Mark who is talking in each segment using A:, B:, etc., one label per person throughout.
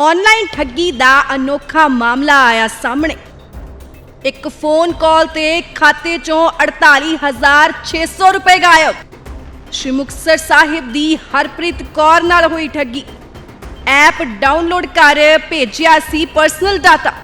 A: Online ਠੱਗੀ ਦਾ ਅਨੋਖਾ ਮਾਮਲਾ ਆਇਆ ਸਾਹਮਣੇ। ਇੱਕ ਫੋਨ ਕਾਲ ਤੇ ਖਾਤੇ ਚੋਂ 48600 ਰੁਪਏ ਗਾਇਬ। ਸ਼੍ਰੀ ਮੁਕਤਸਰ ਸਾਹਿਬ ਦੀ ਹਰਪ੍ਰੀਤ ਕੌਰ ਨਾਲ ਹੋਈ ਠੱਗੀ। ਐਪ ਡਾਊਨਲੋਡ ਕਰ ਭੇਜਿਆ ਸੀ ਪਰਸਨਲ ਡਾਟਾ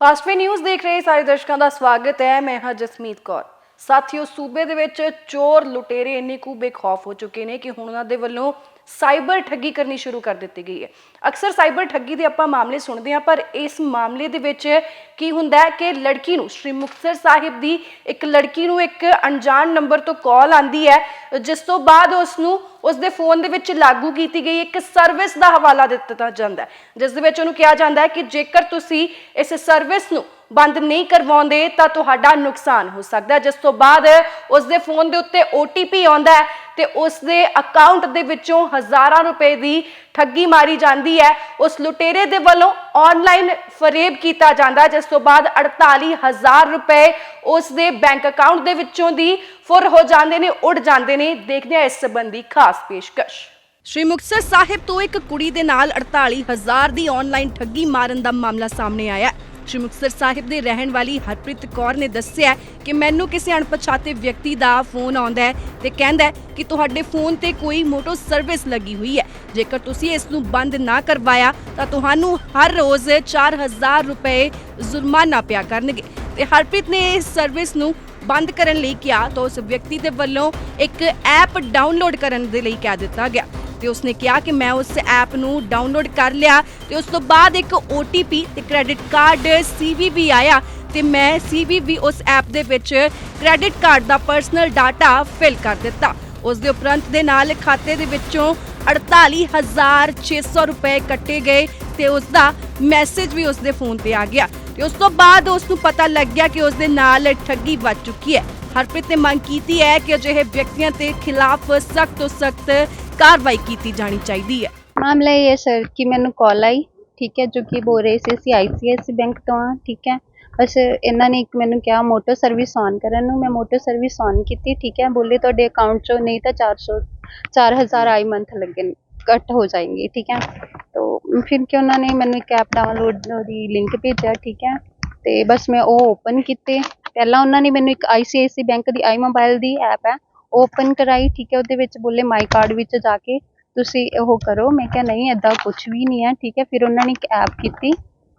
A: ਫਾਸਟਵੇ ਨਿਊਜ਼ ਦੇਖ ਰਹੇ ਸਾਰੇ ਦਰਸ਼ਕਾਂ ਦਾ ਸਵਾਗਤ ਹੈ। ਮੈਂ ਹਾਂ ਜਸਮੀਤ ਕੌਰ। ਸਾਥੀਓ, ਸੂਬੇ ਦੇ ਵਿੱਚ ਚੋਰ ਲੁਟੇਰੇ ਇੰਨੇ ਕੁ ਬੇਖੌਫ ਹੋ ਚੁੱਕੇ ਨੇ ਕਿ ਹੁਣ ਉਹਨਾਂ ਦੇ ਵੱਲੋਂ ਸਾਈਬਰ ਠੱਗੀ ਕਰਨੀ ਸ਼ੁਰੂ ਕਰ ਦਿੱਤੀ ਗਈ ਹੈ। ਅਕਸਰ ਸਾਈਬਰ ਠੱਗੀ ਦੇ ਆਪਾਂ ਮਾਮਲੇ ਸੁਣਦੇ ਹਾਂ, ਪਰ ਇਸ ਮਾਮਲੇ ਦੇ ਵਿੱਚ ਕੀ ਹੁੰਦਾ ਹੈ ਕਿ ਲੜਕੀ ਨੂੰ, ਸ਼੍ਰੀ ਮੁਕਤਸਰ ਸਾਹਿਬ ਦੀ ਇੱਕ ਲੜਕੀ ਨੂੰ ਇੱਕ ਅਣਜਾਣ ਨੰਬਰ ਤੋਂ ਕਾਲ ਆਂਦੀ ਹੈ, ਜਿਸ ਤੋਂ ਬਾਅਦ ਉਸ ਨੂੰ ਉਸ ਦੇ ਫੋਨ ਦੇ ਵਿੱਚ ਲਾਗੂ ਕੀਤੀ ਗਈ ਇੱਕ ਸਰਵਿਸ ਦਾ ਹਵਾਲਾ ਦਿੱਤਾ ਜਾਂਦਾ ਹੈ। ਜਿਸ ਦੇ ਵਿੱਚ ਉਹਨੂੰ ਕਿਹਾ ਜਾਂਦਾ ਹੈ ਕਿ ਜੇਕਰ ਤੁਸੀਂ ਇਸ ਸਰਵਿਸ ਨੂੰ ਬੰਦ ਨਹੀਂ ਕਰਵਾਉਂਦੇ ਤਾਂ ਤੁਹਾਡਾ ਨੁਕਸਾਨ ਹੋ ਸਕਦਾ ਜਿਸ ਤੋਂ ਬਾਅਦ ਉਸ ਦੇ ਫੋਨ ਦੇ ਉੱਤੇ OTP ਆਉਂਦਾ ਹੈ ਤੇ ਉਸ ਦੇ ਅਕਾਊਂਟ ਦੇ ਵਿੱਚੋਂ ਹਜ਼ਾਰਾਂ ਰੁਪਏ ਦੀ ਠੱਗੀ ਮਾਰੀ ਜਾਂਦੀ ਹੈ। ਉਸ ਲੁਟੇਰੇ ਦੇ ਵੱਲੋਂ ਆਨਲਾਈਨ ਫਰੇਬ ਕੀਤਾ ਜਾਂਦਾ ਜਿਸ ਤੋਂ ਬਾਅਦ 48000 ਰੁਪਏ ਉਸ ਦੇ ਬੈਂਕ ਅਕਾਊਂਟ ਦੇ ਵਿੱਚੋਂ ਦੀ ਫੁਰ ਹੋ ਜਾਂਦੇ ਨੇ, ਉੱਡ ਜਾਂਦੇ ਨੇ। ਦੇਖਦੇ ਹਾਂ ਇਸ ਸੰਬੰਧੀ ਖਾਸ ਪੇਸ਼ਕਸ਼। ਸ਼੍ਰੀ ਮੁਕਤਸਰ ਸਾਹਿਬ ਤੋਂ ਇੱਕ ਕੁੜੀ ਦੇ ਨਾਲ 48000 ਦੀ ਆਨਲਾਈਨ ਠੱਗੀ ਮਾਰਨ ਦਾ ਮਾਮਲਾ ਸਾਹਮਣੇ ਆਇਆ ਹੈ। ਸ਼੍ਰੀ ਮੁਕਤਸਰ ਸਾਹਿਬ ਦੇ ਰਹਿਣ ਵਾਲੀ ਹਰਪ੍ਰੀਤ ਕੌਰ ਨੇ ਦੱਸਿਆ ਕਿ ਮੈਨੂੰ ਕਿਸੇ ਅਣਪਛਾਤੇ ਵਿਅਕਤੀ ਦਾ ਫੋਨ ਆਉਂਦਾ ਹੈ ਤੇ ਕਹਿੰਦਾ ਕਿ ਤੁਹਾਡੇ ਫੋਨ ਤੇ ਕੋਈ ਮੋਟੋ ਸਰਵਿਸ ਲੱਗੀ ਹੋਈ ਹੈ। ਜੇਕਰ ਤੁਸੀਂ ਇਸ ਨੂੰ ਬੰਦ ਨਾ ਕਰਵਾਇਆ, ਤਾਂ ਤੁਹਾਨੂੰ ਹਰ ਰੋਜ਼ 4000 ਰੁਪਏ ਜੁਰਮਾਨਾ ਪਿਆ ਕਰਨਗੇ। ਤੇ ਹਰਪ੍ਰੀਤ ਨੇ ਇਸ ਸਰਵਿਸ ਨੂੰ ਬੰਦ ਕਰਨ ਲਈ ਕਿਹਾ ਤਾਂ ਉਸ ਵਿਅਕਤੀ ਦੇ ਵੱਲੋਂ ਇੱਕ ਐਪ ਡਾਊਨਲੋਡ ਕਰਨ ਦੇ ਲਈ ਕਹਿ ਦਿੱਤਾ ਗਿਆ। ਤੇ ਉਸਨੇ ਕਿਹਾ ਕਿ ਮੈਂ ਉਸ ਐਪ ਨੂੰ ਡਾਊਨਲੋਡ ਕਰ ਲਿਆ ਤੇ ਉਸ ਤੋਂ ਬਾਅਦ ਇੱਕ OTP ਤੇ ਕ੍ਰੈਡਿਟ ਕਾਰਡ CVV ਆਇਆ ਤੇ ਮੈਂ CVV ਉਸ ਐਪ ਦੇ ਵਿੱਚ ਕ੍ਰੈਡਿਟ ਕਾਰਡ ਦਾ ਪਰਸਨਲ ਡਾਟਾ ਫਿਲ ਕਰ ਦਿੱਤਾ। ਉਸ ਦੇ ਉਪਰੰਤ ਦੇ ਨਾਲ ਖਾਤੇ ਦੇ ਵਿੱਚੋਂ 48600 ਰੁਪਏ ਕੱਟੇ ਗਏ ਤੇ ਉਸ ਦਾ ਮੈਸੇਜ ਵੀ ਉਸ ਦੇ ਫੋਨ ਤੇ ਆ ਗਿਆ। ਤੇ ਉਸ ਤੋਂ ਬਾਅਦ ਉਸ ਨੂੰ ਪਤਾ ਲੱਗ ਗਿਆ ਕਿ ਉਸ ਦੇ ਨਾਲ ਠੱਗੀ ਵੱਜ ਚੁੱਕੀ ਹੈ। ਹਰਪ੍ਰੀਤ ਨੇ ਮੰਗ ਕੀਤੀ ਹੈ ਕਿ ਅਜਿਹੇ ਵਿਅਕਤੀਆਂ ਤੇ ਖਿਲਾਫ ਸਖਤ ਤੋਂ ਸਖਤ ਕਾਰਵਾਈ ਕੀਤੀ ਜਾਣੀ ਚਾਹੀਦੀ ਹੈ।
B: ਮਾਮਲਾ ਇਹ ਹੈ ਸਰ ਕਿ ਮੈਨੂੰ ਕਾਲ ਆਈ, ਠੀਕ ਹੈ, ਜੋ ਕਿ ਬੋਲ ਰਹੇ ਸੀ ਅਸੀਂ ਆਈਸੀਆਈਸੀ ਬੈਂਕ ਤੋਂ ਠੀਕ ਹੈ। ਬਸ ਇਹਨਾਂ ਨੇ ਇੱਕ ਮੈਨੂੰ ਕਿਹਾ ਮੋਟਰ ਸਰਵਿਸ ਔਨ ਕਰਨ ਨੂੰ। ਮੈਂ ਮੋਟਰ ਸਰਵਿਸ ਔਨ ਕੀਤੀ, ਠੀਕ ਹੈ। ਬੋਲੇ ਤੁਹਾਡੇ ਅਕਾਊਂਟ ਚੋਂ ਨਹੀਂ ਤਾਂ 400 4000 ਆਈ ਮੰਥ ਲੱਗਣ ਕੱਟ ਹੋ ਜਾਏਗੀ, ਠੀਕ ਹੈ। ਤੋ ਫਿਰ ਕਿ ਉਹਨਾਂ ਨੇ ਮੈਨੂੰ ਇੱਕ ਐਪ ਡਾਊਨਲੋਡ ਦੀ ਲਿੰਕ ਭੇਜਿਆ, ਠੀਕ ਹੈ। ਤੇ ਬਸ ਮੈਂ ਉਹ ਓਪਨ ਕੀਤੇ। ਪਹਿਲਾਂ ਉਹਨਾਂ ਨੇ ਮੈਨੂੰ ਇੱਕ ICICI ਬੈਂਕ ਦੀ ਆਈ ਮੋਬਾਈਲ ਦੀ ਐਪ ਹੈ ਓਪਨ ਕਰਾਈ ਠੀਕ ਹੈ ਉਹਦੇ ਵਿੱਚ ਬੋਲੇ ਮਾਈ ਕਾਰਡ ਵਿੱਚ ਜਾ ਕੇ ਤੁਸੀਂ ਉਹ ਕਰੋ। ਮੈਂ ਕਿਹਾ ਨਹੀਂ ਐਦਾਂ ਕੁਝ ਵੀ ਨਹੀਂ ਹੈ ਠੀਕ ਹੈ। ਫਿਰ ਉਹਨਾਂ ਨੇ ਇੱਕ ਐਪ ਕੀਤੀ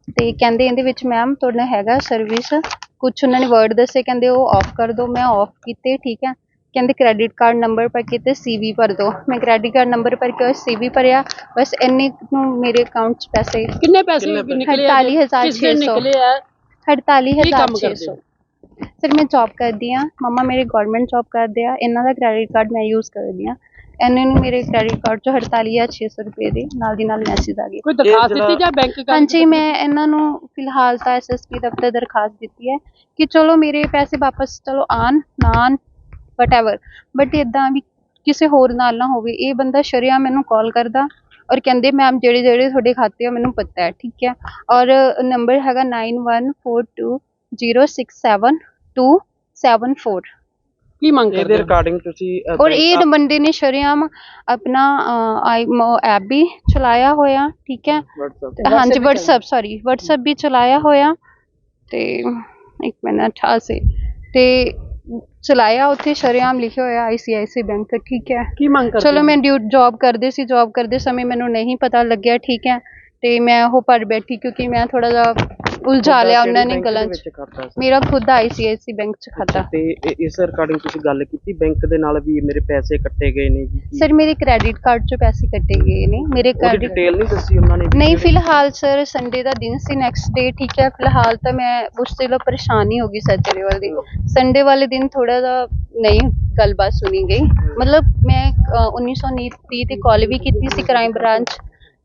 B: ਤੇ ਕਹਿੰਦੇ ਇਹਦੇ ਵਿੱਚ ਮੈਮ ਤੁਹਾਡਾ ਹੈਗਾ ਸਰਵਿਸ ਕੁਝ ਉਹਨਾਂ ਨੇ ਵਰਡ ਦੱਸੇ ਕਹਿੰਦੇ ਉਹ ਆਫ ਕਰ ਦਿਓ ਮੈਂ ਆਫ ਕੀਤੇ ਠੀਕ ਹੈ। ਕਹਿੰਦੇ ਕ੍ਰੈਡਿਟ ਕਾਰਡ ਨੰਬਰ ਭਰ ਕੇ ਤੇ ਸੀਵੀ ਭਰ ਦਿਓ ਮੈਂ ਕ੍ਰੈਡਿਟ ਕਾਰਡ ਨੰਬਰ ਭਰ ਕੇ ਸੀਵੀ ਭਰਿਆ। ਬਸ ਇੰਨੇ ਨੂੰ ਮੇਰੇ ਅਕਾਊਂਟ 'ਚ ਪੈਸੇ
C: ਕਿੰਨੇ ਪੈਸੇ ਨਿਕਲੇ ਆ?
B: 48,600
C: ਕਿਸ ਦਿਨ ਨਿਕਲੇ ਆ? ਕੀ ਕੰਮ ਕਰਦੇ
B: 48600
C: ਹੋ?
B: ਸਰ ਮੈਂ ਜੌਬ ਕਰਦੀ ਆ ਮਮਾ ਮੇਰੇ ਗਵਰਨਮੈਂਟ ਜੌਬ ਕਰਦੇ ਆ ਇਹਨਾਂ ਦਾ ਕ੍ਰੈਡਿਟ ਕਾਰਡ ਮੈਂ ਯੂਜ਼ ਕਰਦੀ ਆ ਇਹਨਾਂ ਨੂੰ ਮੇਰੇ ਕ੍ਰੈਡਿਟ ਕਾਰਡ 'ਚੋਂ 48600 ਰੁਪਏ ਦੇ ਨਾਲ ਦੀ ਨਾਲ ਮੈਸੇਜ ਆ ਗਏ।
C: ਕੋਈ ਦਰਖਾਸਤ ਦਿੱਤੀ ਜਾਂ ਬੈਂਕ ਅਕਾਊਂਟ
B: ਹਾਂਜੀ ਮੈਂ ਇਹਨਾਂ ਨੂੰ ਫਿਲਹਾਲ ਤਾਂ ਐਸਐਸਪੀ ਦਫ਼ਤਰ ਦਰਖਾਸਤ ਦਿੱਤੀ ਹੈ ਕਿ ਚਲੋ ਮੇਰੇ ਪੈਸੇ ਵਾਪਸ ਚਲੋ ਆਣ ਨਾ ਆਣ ਵਟਐਵਰ ਬਟ ਇਦਾਂ ਵੀ ਕਿਸੇ ਹੋਰ ਨਾਲ ਨਾ ਹੋਵੇ ਇਹ ਬੰਦਾ ਸ਼ਰਿਆ ਮੈਨੂੰ ਕਾਲ ਕਰਦਾ ਔਰ ਕਹਿੰਦੇ ਮੈਮ ਜਿਹੜੇ ਜਿਹੜੇ ਤੁਹਾਡੇ ਖਾਤੇ ਆ ਮੈਨੂੰ ਪਤਾ ਹੈ ਠੀਕ ਹੈ? ਔਰ ਨੰਬਰ ਹੈਗਾ 9142067274
C: ਕੀ ਮੰਗ
D: ਇਹਦੇ
C: ਕਰਦੇ ਹੋ?
D: ਰਿਕਾਰਡਿੰਗ ਤੁਸੀਂ ਅ,
B: ਔਰ ਇਹ ਬੰਦੇ ਨੇ ਸ਼ਰਿਆਮ ਆਪਣਾ ਆਈ ਐਪ ਵੀ ਚਲਾਇਆ ਹੋਇਆ ਠੀਕ ਹੈ?
D: WhatsApp
B: ਹਾਂਜੀ WhatsApp ਸੌਰੀ WhatsApp ਵੀ ਚਲਾਇਆ ਹੋਇਆ। ਤੇ ਇੱਕ ਮਿੰਟ ਹਾਸੇ ਤੇ ਚਲਾਇਆ ਉੱਥੇ ਸ਼ਰੇਆਮ ਲਿਖਿਆ ਹੋਇਆ ਆਈਸੀਆਈਸੀ ਬੈਂਕ ਠੀਕ ਹੈ?
C: ਕੀ ਮੰਗ ਕਰਦੇ
B: ਚਲੋ
C: ਹੋ?
B: ਮੈਂ ਡਿਊ ਜੌਬ ਕਰਦੇ ਸੀ ਜੌਬ ਕਰਦੇ ਸਮੇਂ ਮੈਨੂੰ ਨਹੀਂ ਪਤਾ ਲੱਗਿਆ ਠੀਕ ਹੈ? ਤੇ ਮੈਂ ਉਹ ਪਰ ਬੈਠੀ ਕਿਉਂਕਿ ਮੈਂ ਥੋੜਾ ਜਿਹਾ ਉਲਝਾ ਲਿਆ ਉਹਨਾਂ ਨੇ ਗੱਲਾਂ
D: ਦੇ
B: 'ਚ? ਮੇਰਾ ਖੁਦ ਦਾ ਆਈਸੀਆਈਸੀ ਬੈਂਕ 'ਚ ਖਾਤਾ।
D: ਤੇ ਇਸ ਰਿਕਾਰਡਿੰਗ ਤੁਸੀਂ ਗੱਲ ਕੀਤੀ ਬੈਂਕ ਦੇ ਨਾਲ ਵੀ ਮੇਰੇ ਪੈਸੇ ਕੱਟੇ ਗਏ ਨੇ ਜੀ?
B: ਸਰ ਮੇਰੇ ਕ੍ਰੈਡਿਟ ਕਾਰਡ 'ਚੋਂ ਪੈਸੇ ਕੱਟੇ ਗਏ ਨੇ। ਮੇਰੇ
D: ਉਹਦੀ
B: ਕ੍ਰੈਡਿਟ
D: ਡਿਟੇਲ ਨਹੀਂ ਦੱਸੀ ਉਹਨਾਂ ਨੇ ਵੀ
B: ਨਹੀਂ
D: ਜਿਹੜੇ-
B: ਫਿਲਹਾਲ ਸਰ ਸੰਡੇ ਦਾ ਦਿਨ ਸੀ ਨੈਕਸਟ ਡੇ ਠੀਕ ਹੈ। ਫਿਲਹਾਲ ਤਾਂ ਮੈਂ ਉਸ ਤੋਂ ਲੋ ਪਰੇਸ਼ਾਨ ਹੀ ਗਈ ਸੈਟਰਡੇ ਵਾਲੇ ਦਿਨ ਸੰਡੇ ਵਾਲੇ ਦਿਨ ਥੋੜਾ ਜਿਹਾ ਨਹੀਂ ਗੱਲਬਾਤ ਸੁਣੀ ਗਈ। ਮਤਲਬ ਮੈਂ ਅ, 1930 ਤੇ ਕਾਲ ਵੀ ਕੀਤੀ ਸੀ ਕ੍ਰਾਈਮ ਬ੍ਰਾਂਚ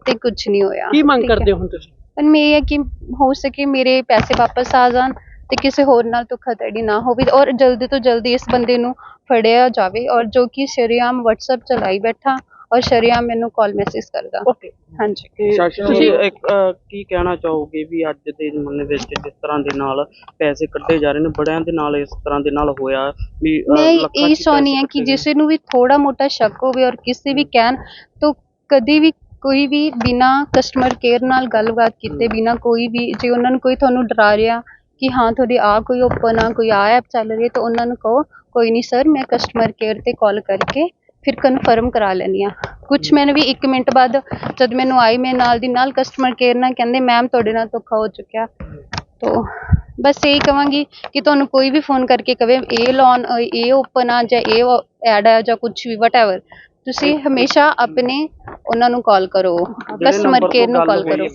B: ਤੇ ਕੁਝ ਨਹੀਂ ਹੋਇਆ।
C: ਕੀ ਮੰਗ
B: ਠੀਕ ਹੈ।
C: ਕਰਦੇ ਹੋ ਹੁਣ ਤੁਸੀਂ?
B: ਪਰ ਮੈਂ ਇਹ ਹੈ ਕਿ ਹੋ ਸਕੇ ਮੇਰੇ ਪੈਸੇ ਵਾਪਸ ਆ ਜਾਣ ਤੇ ਕਿਸੇ ਹੋਰ ਨਾਲ ਧੋਖਾਧੜੀ ਨਾ ਹੋਵੇ ਔਰ ਜਲਦੀ ਤੋਂ ਜਲਦੀ ਇਸ ਬੰਦੇ ਨੂੰ ਫੜਿਆ ਜਾਵੇ ਔਰ ਜੋ ਕਿ ਸ਼ਰੇਆਮ WhatsApp ਚਲਾਈ ਬੈਠਾ ਔਰ ਸ਼ਰੇਆਮ ਮੈਨੂੰ ਕਾਲ ਮੈਸੇਜ ਕਰਦਾ।
C: ਓਕੇ
B: ਹਾਂਜੀ।
C: ਤੁਸੀਂ-
D: ਇੱਕ ਕੀ ਕਹਿਣਾ ਚਾਹੋਗੇ ਵੀ ਅੱਜ ਦੇ ਜ਼ਮਾਨੇ ਵਿੱਚ ਜਿਸ ਤਰ੍ਹਾਂ ਦੇ ਨਾਲ ਪੈਸੇ ਕੱਢੇ ਜਾ ਰਹੇ ਨੇ ਬੜਿਆਂ ਦੇ ਨਾਲ ਇਸ ਤਰ੍ਹਾਂ ਦੇ ਨਾਲ ਹੋਇਆ ਵੀ
B: ਮੈਂ
D: ਲੱਖਾਂ 'ਚ
B: ਇਹ
D: ਪੈਸੇ
B: ਚਾਹੁੰਦੀ ਹਾਂ ਕਿ। ਕਿਸੇ ਨੂੰ? ਵੀ ਥੋੜਾ ਮੋਟਾ ਸ਼ੱਕ ਹੋਵੇ ਔਰ ਕਿਸੇ ਵੀ ਕਹਿਣ ਤੋਂ ਕਦੇ ਵੀ ਕੋਈ ਵੀ ਬਿਨਾ ਕਸਟਮਰ ਕੇਅਰ ਨਾਲ ਗੱਲਬਾਤ ਕੀਤੇ ਬਿਨਾ ਕੋਈ ਵੀ ਜੇ ਉਹਨਾਂ ਨੂੰ ਕੋਈ ਤੁਹਾਨੂੰ ਡਰਾ ਰਿਹਾ ਕਿ ਹਾਂ ਤੁਹਾਡੀ ਆ ਕੋਈ ਓਪਨ ਆ ਕੋਈ ਆ ਐਪ ਚੱਲ ਰਹੀ ਹੈ ਤਾਂ ਉਹਨਾਂ ਨੂੰ ਕਹੋ ਕੋਈ ਨਹੀਂ ਸਰ ਮੈਂ ਕਸਟਮਰ ਕੇਅਰ ਤੇ ਕਾਲ ਕਰਕੇ ਫਿਰ ਕਨਫਰਮ ਕਰਾ ਲੈਂਦੀ ਹਾਂ। ਕੁਛ ਮੈਨੂੰ ਵੀ 1 ਮਿੰਟ ਬਾਅਦ ਜਦ ਮੈਨੂੰ ਆਈ ਮੈਂ ਨਾਲ ਦੀ ਨਾਲ ਕਸਟਮਰ ਕੇਅਰ ਨਾਲ ਕਹਿੰਦੇ ਮੈਮ ਤੁਹਾਡੇ ਨਾਲ ਧੋਖਾ ਹੋ ਚੁੱਕਿਆ। ਤੋ ਬਸ ਇਹੀ ਕਵਾਂਗੀ ਕਿ ਤੁਹਾਨੂੰ ਕੋਈ ਵੀ ਫੋਨ ਕਰਕੇ ਕਵੇ ਇਹ ਲੋਨ ਇਹ ਓਪਨ ਆ ਜਾਂ ਇਹ ਐਡ ਆ ਜਾਂ ਕੁਝ ਵੀ ਵਟਐਵਰ ਤੁਸੀਂ ਹਮੇਸ਼ਾ ਆਪਣੇ ਉਹਨਾਂ ਨੂੰ ਕਾਲ ਕਰੋ ਕਸਟਮਰ ਕੇਅਰ ਨੂੰ ਕਾਲ ਕਰੋ।